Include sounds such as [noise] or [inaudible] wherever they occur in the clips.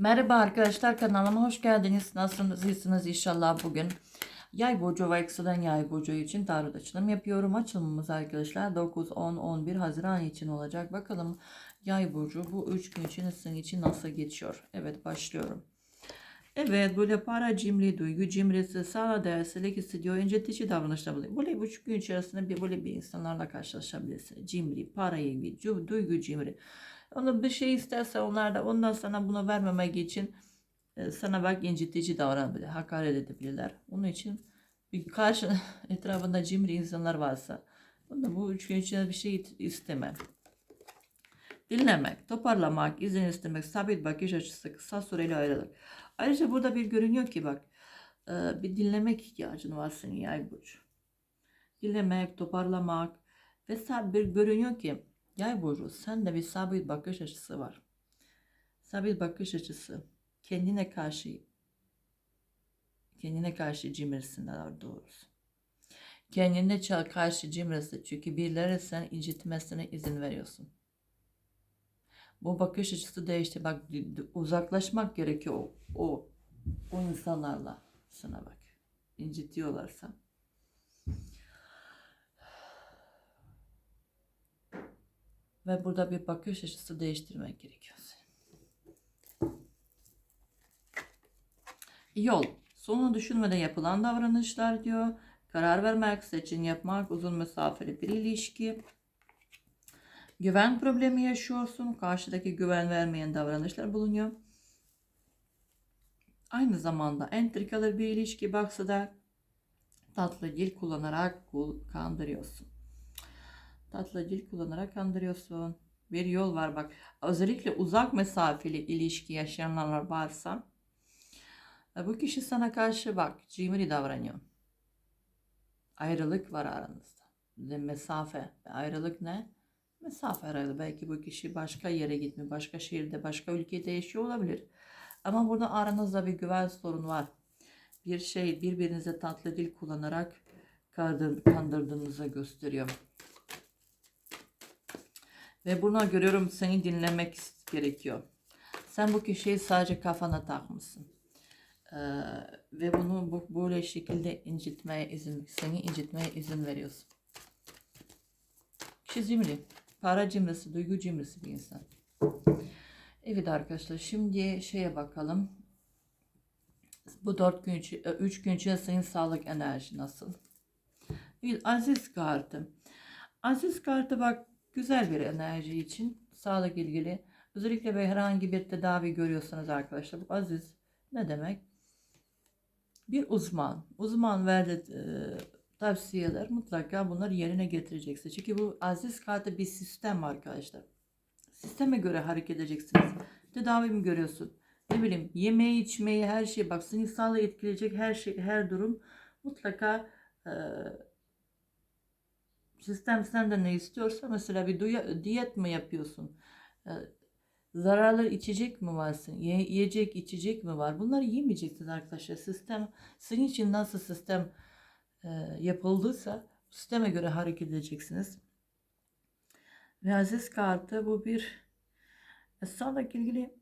Merhaba arkadaşlar kanalıma hoş geldiniz. Nasılsınız? İyisiniz inşallah bugün. Yay burcu ve yükselen yay burcu için tarot açılım yapıyorum. Açılımımız arkadaşlar 9, 10, 11 Haziran için olacak. Bakalım yay burcu bu 3 gün için sizin için nasıl geçiyor? Evet başlıyorum. Evet böyle para cimri, duygu cimrisi, sana değersilik hissediyor, incitici davranışlar buluyor. Böyle bu üç gün içerisinde bir böyle bir insanlarla karşılaşabilirsin. Cimri, para ilgi, duygu cimri. Onu bir şey isterse onlar da ondan sana bunu vermemek için e, sana bak incitici davranabilir, hakaret edebilirler. Onun için bir karşı [laughs] etrafında cimri insanlar varsa bunda bu üç gün içinde bir şey isteme. Dinlemek, toparlamak, izin istemek, sabit bakış açısı, kısa süreli ayrılık. Ayrıca burada bir görünüyor ki bak e, bir dinlemek ihtiyacın var senin yay burcu. Dinlemek, toparlamak ve bir görünüyor ki yay burcu sende bir sabit bakış açısı var. Sabit bakış açısı kendine karşı kendine karşı cimrisin daha doğrusu. Kendine karşı cimrisin çünkü birileri sen incitmesine izin veriyorsun. Bu bakış açısı değişti. Bak uzaklaşmak gerekiyor o, o, o insanlarla. Sana bak. incitiyorlarsa. Ve burada bir bakış açısı değiştirmek gerekiyor. Yol. Sonunu düşünmeden yapılan davranışlar diyor. Karar vermek, seçim yapmak, uzun mesafeli bir ilişki. Güven problemi yaşıyorsun. Karşıdaki güven vermeyen davranışlar bulunuyor. Aynı zamanda entrikalı bir ilişki baksa da tatlı dil kullanarak kul- kandırıyorsun. Tatlı dil kullanarak kandırıyorsun. Bir yol var bak. Özellikle uzak mesafeli ilişki yaşayanlar varsa e, bu kişi sana karşı bak cimri davranıyor. Ayrılık var aranızda. Ve mesafe. Ayrılık ne? Mesafe aralığı. Belki bu kişi başka yere gitmiş, başka şehirde, başka ülkede yaşıyor olabilir. Ama burada aranızda bir güven sorunu var. Bir şey birbirinize tatlı dil kullanarak kandır- kandırdığınızı gösteriyor. Ve buna görüyorum seni dinlemek gerekiyor. Sen bu kişiyi sadece kafana takmışsın. Ee, ve bunu bu, böyle şekilde incitmeye izin, seni incitmeye izin veriyorsun. Kişi cimri. Para cimrisi, duygu cimrisi bir insan. Evet arkadaşlar şimdi şeye bakalım. Bu dört gün, e, üç gün içinde senin sağlık enerji nasıl? Evet, aziz kartı. Aziz kartı bak güzel bir enerji için sağlık ilgili. Özellikle bir herhangi bir tedavi görüyorsanız arkadaşlar bu aziz ne demek? Bir uzman. Uzman verdiği e, tavsiyeler mutlaka bunları yerine getireceksin. Çünkü bu aziz kartı bir sistem arkadaşlar. Sisteme göre hareket edeceksiniz. Tedavi mi görüyorsun? Ne bileyim yemeği içmeyi her şey bak seni sağlığı etkileyecek her şey her durum mutlaka e, sistem senden ne istiyorsa mesela bir diyet mi yapıyorsun? E, zararlı içecek mi? Ye- yiyecek içecek mi var? Bunları yemeyeceksiniz arkadaşlar. Sistem sizin için nasıl sistem e, yapıldıysa sisteme göre hareket edeceksiniz. Ve aziz kartı bu bir e, sağlık ilgili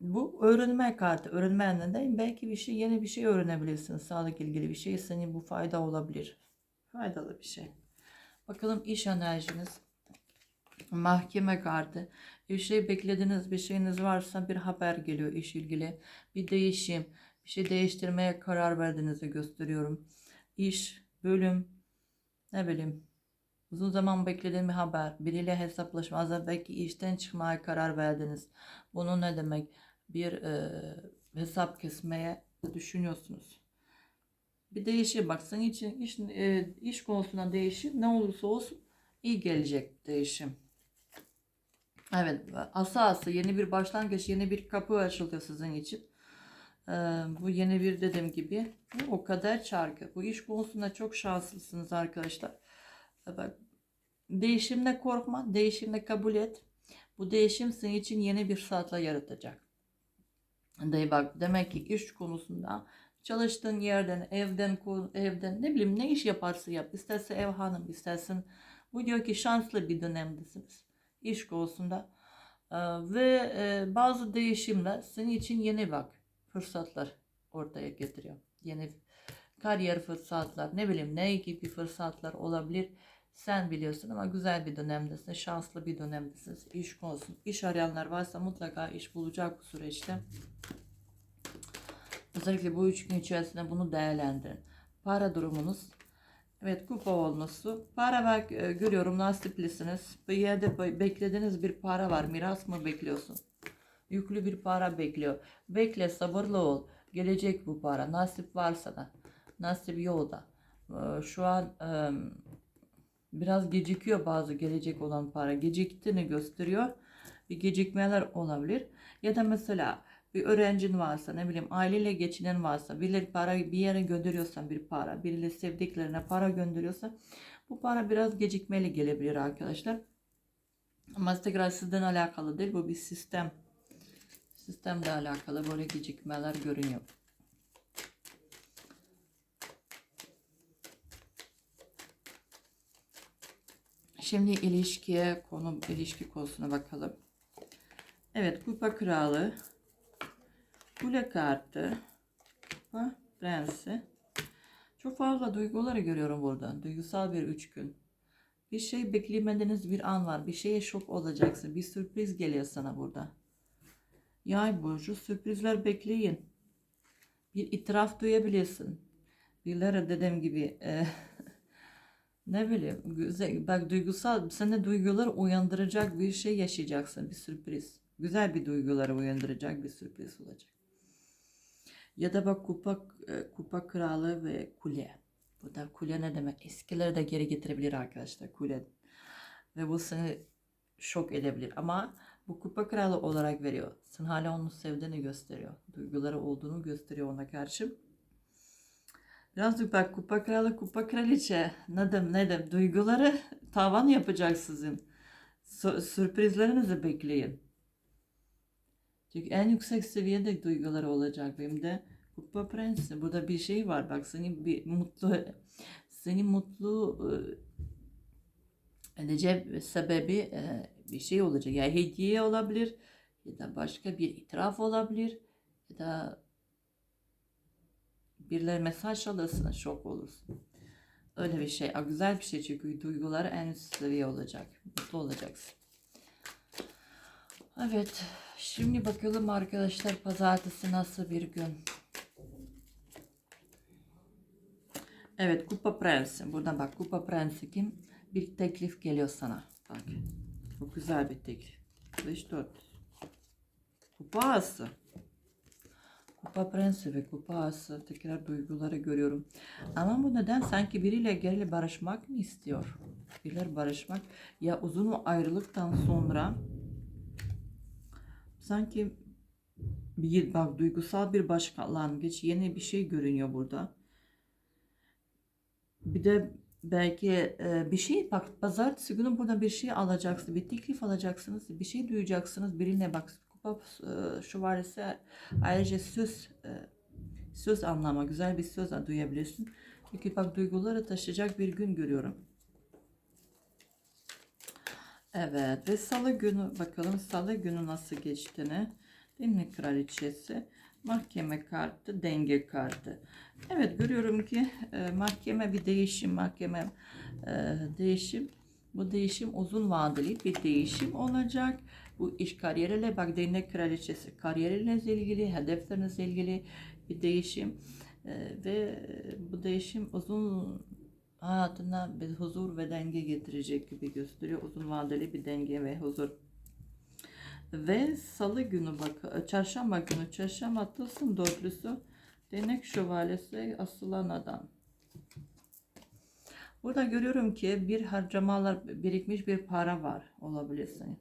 bu öğrenme kartı. Öğrenme neden? Belki bir şey yeni bir şey öğrenebilirsin. Sağlık ilgili bir şey senin bu fayda olabilir. Faydalı bir şey. Bakalım iş enerjiniz. Mahkeme kartı. Bir şey beklediniz, bir şeyiniz varsa bir haber geliyor iş ilgili. Bir değişim, bir şey değiştirmeye karar verdiğinizi gösteriyorum. İş, bölüm, ne bileyim. Uzun zaman beklediğim bir haber, biriyle hesaplaşma, azı belki işten çıkmaya karar verdiniz. Bunu ne demek? Bir e, hesap kesmeye düşünüyorsunuz. Bir değişim bak senin için iş, e, iş konusunda değişim ne olursa olsun iyi gelecek değişim. Evet asası yeni bir başlangıç yeni bir kapı açıldı sizin için. Ee, bu yeni bir dediğim gibi o kadar çarkı. Bu iş konusunda çok şanslısınız arkadaşlar. Ee, Bak, değişimle korkma, değişimle kabul et. Bu değişim senin için yeni bir saatler yaratacak. De bak demek ki iş konusunda çalıştığın yerden, evden, evden ne bileyim ne iş yaparsa yap. İsterse ev hanım, istersen bu diyor ki şanslı bir dönemdesiniz. İş konusunda Ee, ve e, bazı değişimler senin için yeni bak fırsatlar ortaya getiriyor. Yeni kariyer fırsatlar, ne bileyim ne gibi fırsatlar olabilir. Sen biliyorsun ama güzel bir dönemdesin, şanslı bir dönemdesin. İş konusu, iş arayanlar varsa mutlaka iş bulacak bu süreçte. Özellikle bu üç gün içerisinde bunu değerlendirin. Para durumunuz. Evet kupa olması. Para bak e, görüyorum nasiplisiniz. Bir yerde be- beklediğiniz bir para var. Miras mı bekliyorsun? Yüklü bir para bekliyor. Bekle sabırlı ol. Gelecek bu para. Nasip varsa da. Nasip yolda. Ee, Şu an e, biraz gecikiyor bazı gelecek olan para. Geciktiğini gösteriyor. Bir gecikmeler olabilir. Ya da mesela bir öğrencin varsa ne bileyim aileyle geçinen varsa birileri para bir yere gönderiyorsan bir para birileri sevdiklerine para gönderiyorsa bu para biraz gecikmeli gelebilir arkadaşlar. Ama tekrar sizden alakalı değil bu bir sistem. Sistemle alakalı böyle gecikmeler görünüyor. Şimdi ilişkiye konu ilişki konusuna bakalım. Evet kupa kralı Kule kartı. Kupa prensi. Çok fazla duyguları görüyorum burada. Duygusal bir üç gün. Bir şey beklemediğiniz bir an var. Bir şeye şok olacaksın. Bir sürpriz geliyor sana burada. Yay burcu sürprizler bekleyin. Bir itiraf duyabilirsin. Birileri dediğim gibi e, [laughs] ne bileyim güzel, bak duygusal sende duyguları uyandıracak bir şey yaşayacaksın. Bir sürpriz. Güzel bir duyguları uyandıracak bir sürpriz olacak. Ya da bak kupa e, kupa kralı ve kule. Bu da kule ne demek? Eskileri de geri getirebilir arkadaşlar kule. Ve bu seni şok edebilir. Ama bu kupa kralı olarak veriyor. Sen hala onu sevdiğini gösteriyor. Duyguları olduğunu gösteriyor ona karşı. Birazcık bak kupa kralı kupa kraliçe. Ne dem ne dem. Duyguları tavan yapacak sizin. Sü- sürprizlerinizi bekleyin. Çünkü en yüksek seviyede duyguları olacak benim de. Kupa Prensi. Burada bir şey var. Bak seni bir mutlu seni mutlu e, edecek sebebi e, bir şey olacak. Ya hediye olabilir ya da başka bir itiraf olabilir ya da birileri mesaj alırsın şok olursun. Öyle bir şey. Güzel bir şey çünkü duyguları en üst seviye olacak. Mutlu olacaksın. Evet. Şimdi bakalım arkadaşlar pazartesi nasıl bir gün. Evet Kupa Prensi. Buradan bak Kupa Prensi kim? Bir teklif geliyor sana. Bak. Bu güzel bir teklif. 5 4. Kupa Ağası. Kupa Prensi ve Kupa Ağası tekrar duyguları görüyorum. Ama bu neden sanki biriyle geri barışmak mı istiyor? Birileri barışmak ya uzun ayrılıktan sonra sanki bir bak duygusal bir başlangıç yeni bir şey görünüyor burada. Bir de belki e, bir şey bak pazartesi günü burada bir şey alacaksınız. Bir teklif alacaksınız. Bir şey duyacaksınız. Birine bak kupa e, şövalyesi ayrıca söz e, söz anlama güzel bir söz duyabilirsin. Çünkü bak duyguları taşıyacak bir gün görüyorum. Evet ve salı günü bakalım salı günü nasıl geçtiğini. Değnek kraliçesi, mahkeme kartı, denge kartı. Evet görüyorum ki e, mahkeme bir değişim, mahkeme e, değişim. Bu değişim uzun vadeli bir değişim olacak. Bu iş kariyeriyle bak değnek kraliçesi kariyerinizle ilgili, hedeflerinizle ilgili bir değişim. E, ve bu değişim uzun hayatına bir huzur ve denge getirecek gibi gösteriyor. Uzun vadeli bir denge ve huzur. Ve salı günü bak, çarşamba günü, çarşamba tılsım dörtlüsü, değnek şövalyesi, asılan adam. Burada görüyorum ki bir harcamalar birikmiş bir para var olabilir senin.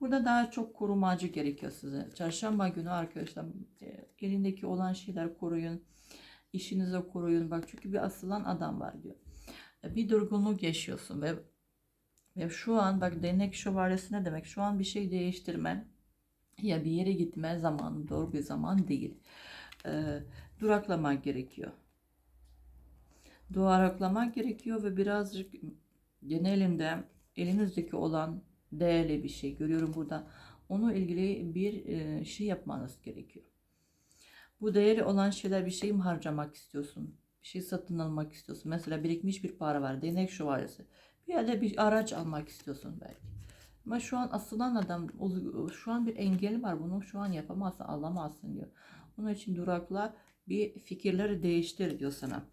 Burada daha çok korumacı gerekiyor size. Çarşamba günü arkadaşlar e, elindeki olan şeyler koruyun. işinizi koruyun. Bak çünkü bir asılan adam var diyor. Bir durgunluk yaşıyorsun ve ve şu an bak değnek şövalyesi ne demek? Şu an bir şey değiştirme ya bir yere gitme zamanı doğru bir zaman değil. Ee, duraklamak gerekiyor. Duraklamak gerekiyor ve birazcık genelinde elinizdeki olan değerli bir şey görüyorum burada. Onu ilgili bir e, şey yapmanız gerekiyor. Bu değeri olan şeyler bir şey mi harcamak istiyorsun? Şey satın almak istiyorsun. Mesela birikmiş bir para var. Değnek şövalyesi. Bir yerde bir araç almak istiyorsun belki. Ama şu an asılan adam şu an bir engel var. Bunu şu an yapamazsın, alamazsın diyor. Onun için durakla bir fikirleri değiştir diyor sana.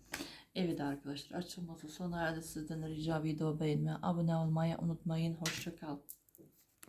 Evet arkadaşlar açılması sona erdi. Sizden rica video beğenmeyi, abone olmayı unutmayın. Hoşça kal.